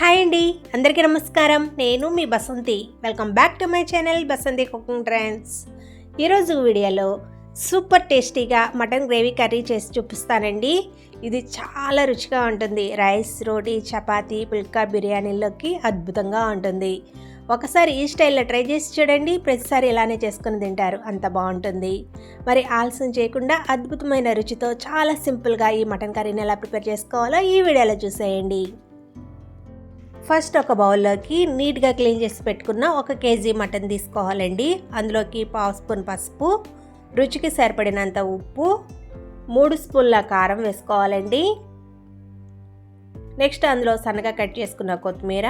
Hi అండి అందరికీ నమస్కారం. నేను మీ Basanti. Welcome back to my channel Basanti cooking trends ఈరోజు వీడియోలో సూపర్ టేస్టీగా మటన్ గ్రేవీ కర్రీ చేసి చూపిస్తానండి. ఇది చాలా రుచిగా ఉంటుంది. రైస్ రోటీ చపాతీ పుల్కా బిర్యానీలోకి అద్భుతంగా ఉంటుంది. ఒకసారి ఈ స్టైల్లో ట్రై చేసి చూడండి. ప్రతిసారి ఇలానే చేసుకుని తింటారు. అంత బాగుంటుంది. మరి ఆలస్యం చేయకుండా అద్భుతమైన రుచితో చాలా సింపుల్గా ఈ మటన్ కర్రీని ఎలా ప్రిపేర్ చేసుకోవాలో ఈ వీడియోలో చూసేయండి. ఫస్ట్ ఒక బౌల్లోకి నీట్గా క్లీన్ చేసి పెట్టుకున్న ఒక కేజీ మటన్ తీసుకోవాలండి. అందులోకి పావు స్పూన్ పసుపు రుచికి సరిపడినంత ఉప్పు మూడు స్పూన్ల కారం వేసుకోవాలండి. నెక్స్ట్ అందులో సన్నగా కట్ చేసుకున్న కొత్తిమీర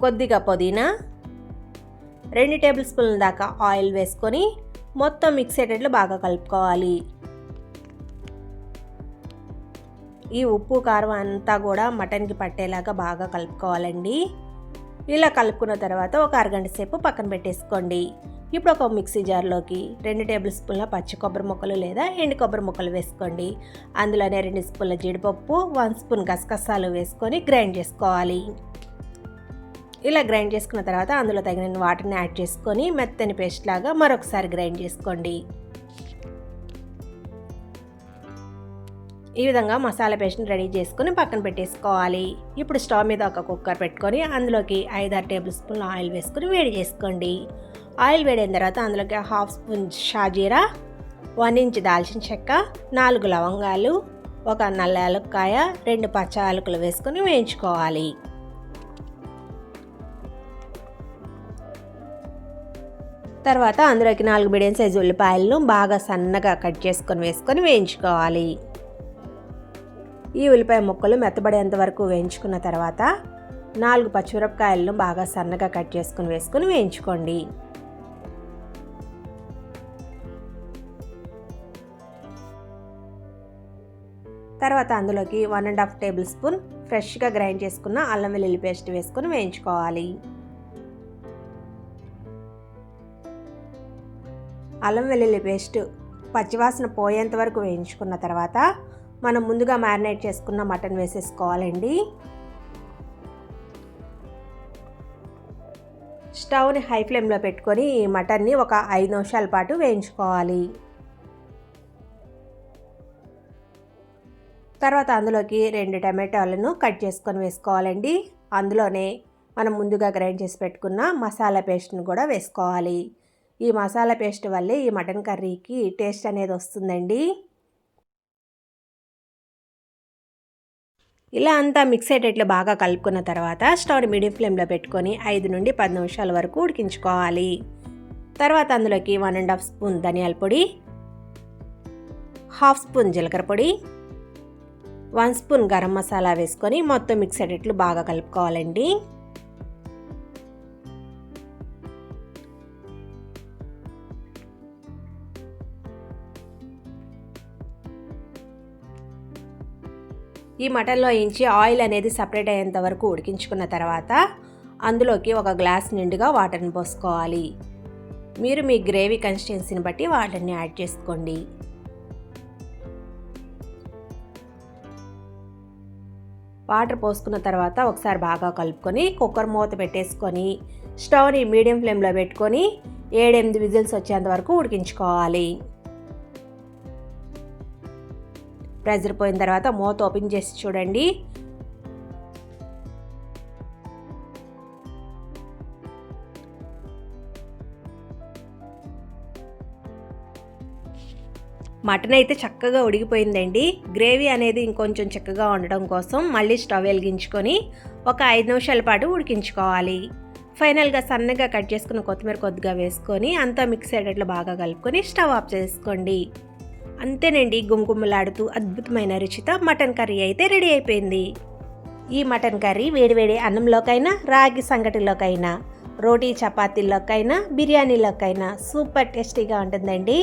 కొద్దిగా పుదీనా రెండు టేబుల్ స్పూన్ల దాకా ఆయిల్ వేసుకొని మొత్తం మిక్స్ అయ్యేటట్లు బాగా కలుపుకోవాలి. ఈ ఉప్పు కారం అంతా కూడా మటన్కి పట్టేలాగా బాగా కలుపుకోవాలండి. ఇలా కలుపుకున్న తర్వాత ఒక అరగంట సేపు పక్కన పెట్టేసుకోండి. ఇప్పుడు ఒక మిక్సీ జార్లోకి రెండు టేబుల్ స్పూన్ల పచ్చి కొబ్బరి ముక్కలు లేదా ఎండు కొబ్బరి ముక్కలు వేసుకోండి. అందులోనే రెండు స్పూన్ల జీడిపప్పు వన్ స్పూన్ గసగసాలు వేసుకొని గ్రైండ్ చేసుకోవాలి. ఇలా గ్రైండ్ చేసుకున్న తర్వాత అందులో తగిన వాటర్ని యాడ్ చేసుకొని మెత్తని పేస్ట్ లాగా మరొకసారి గ్రైండ్ చేసుకోండి. ఈ విధంగా మసాలా పేస్ట్ని రెడీ చేసుకొని పక్కన పెట్టేసుకోవాలి. ఇప్పుడు స్టవ్ మీద ఒక కుక్కర్ పెట్టుకొని అందులోకి ఐదారు టేబుల్ స్పూన్ల ఆయిల్ వేసుకొని వేడి చేసుకోండి. ఆయిల్ వేడైన తర్వాత అందులోకి హాఫ్ స్పూన్ షాజీరా వన్ ఇంచ్ దాల్చిన చెక్క నాలుగు లవంగాలు ఒక నల్ల యాలక్కాయ రెండు పచ్చ యాలకులు వేసుకొని వేయించుకోవాలి. తర్వాత అందులోకి నాలుగు మీడియం సైజు ఉల్లిపాయలను బాగా సన్నగా కట్ చేసుకొని వేసుకొని వేయించుకోవాలి. ఈ ఉల్లిపాయ ముక్కలు మెత్తబడేంత వరకు వేయించుకున్న తర్వాత నాలుగు పచ్చిమిరపకాయలను బాగా సన్నగా కట్ చేసుకుని వేసుకుని వేయించుకోండి. తర్వాత అందులోకి one and half tablespoon ఫ్రెష్గా గ్రైండ్ చేసుకున్న అల్లం వెల్లుల్లి పేస్ట్ వేసుకుని వేయించుకోవాలి. అల్లం వెల్లుల్లి పేస్ట్ పచ్చివాసన పోయేంత వరకు వేయించుకున్న తర్వాత మనం ముందుగా మ్యారినేట్ చేసుకున్న మటన్ వేసేసుకోవాలండి. స్టవ్ని హై ఫ్లేమ్లో పెట్టుకొని ఈ మటన్ని ఒక ఐదు నిమిషాల పాటు వేయించుకోవాలి. తర్వాత అందులోకి రెండు టమాటాలను కట్ చేసుకొని వేసుకోవాలండి. అందులోనే మనం ముందుగా గ్రైండ్ చేసి పెట్టుకున్న మసాలా పేస్ట్ని కూడా వేసుకోవాలి. ఈ మసాలా పేస్ట్ వల్లే ఈ మటన్ కర్రీకి టేస్ట్ అనేది వస్తుందండి. ఇలా అంతా మిక్స్ అయ్యేటట్లు బాగా కలుపుకున్న తర్వాత స్టవ్ మీడియం ఫ్లేమ్లో పెట్టుకొని ఐదు నుండి పది నిమిషాల వరకు ఉడికించుకోవాలి. తర్వాత అందులోకి వన్ అండ్ హాఫ్ స్పూన్ ధనియాల పొడి హాఫ్ స్పూన్ జీలకర్ర పొడి వన్ స్పూన్ గరం మసాలా వేసుకొని మొత్తం మిక్స్ అయ్యేటట్లు బాగా కలుపుకోవాలండి. ఈ మటన్లో ఇంచి ఆయిల్ అనేది సపరేట్ అయ్యేంత వరకు ఉడికించుకున్న తర్వాత అందులోకి ఒక గ్లాస్ నిండుగా వాటర్ని పోసుకోవాలి. మీరు మీ గ్రేవీ కన్సిస్టెన్సీని బట్టి వాటర్ని యాడ్ చేసుకోండి. వాటర్ పోసుకున్న తర్వాత ఒకసారి బాగా కలుపుకొని కుక్కర్ మూత పెట్టేసుకొని స్టవ్ని మీడియం ఫ్లేమ్లో పెట్టుకొని ఏడెనిమిది విజిల్స్ వచ్చేంత వరకు ఉడికించుకోవాలి. ప్రెజర్ పోయిన తర్వాత మూత ఓపెన్ చేసి చూడండి. మటన్ అయితే చక్కగా ఉడికిపోయిందండి. గ్రేవీ అనేది ఇంకొంచెం చక్కగా ఉండడం కోసం మళ్ళీ స్టవ్ వెలిగించుకొని ఒక ఐదు నిమిషాల పాటు ఉడికించుకోవాలి. ఫైనల్గా సన్నగా కట్ చేసుకున్న కొత్తిమీర కొద్దిగా వేసుకొని అంతా మిక్స్ అయ్యేటట్లు బాగా కలుపుకొని స్టవ్ ఆఫ్ చేసుకోండి. అంతేనండి గుమ్గుమ్మలాడుతూ అద్భుతమైన రుచితో మటన్ కర్రీ అయితే రెడీ అయిపోయింది. ఈ మటన్ కర్రీ వేడివేడి అన్నంలోకైనా రాగి సంగటిలోకైనా రోటీ చపాతీల్లోకైనా బిర్యానీలోకైనా సూపర్ టేస్టీగా ఉంటుందండి.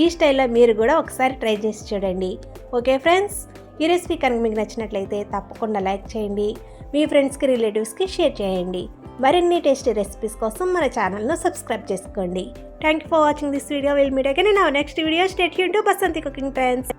ఈ స్టైల్లో మీరు కూడా ఒకసారి ట్రై చేసి చూడండి. ఓకే ఫ్రెండ్స్ ఈ రెసిపీ కనుక మీకు నచ్చినట్లయితే తప్పకుండా లైక్ చేయండి. మీ ఫ్రెండ్స్కి రిలేటివ్స్కి షేర్ చేయండి. మరిన్ని టేస్టీ రెసిపీస్ కోసం మన ఛానల్ను సబ్స్క్రైబ్ చేసుకోండి. Thank you for watching this video will meet again next video stay Yoon to Basanti cooking trends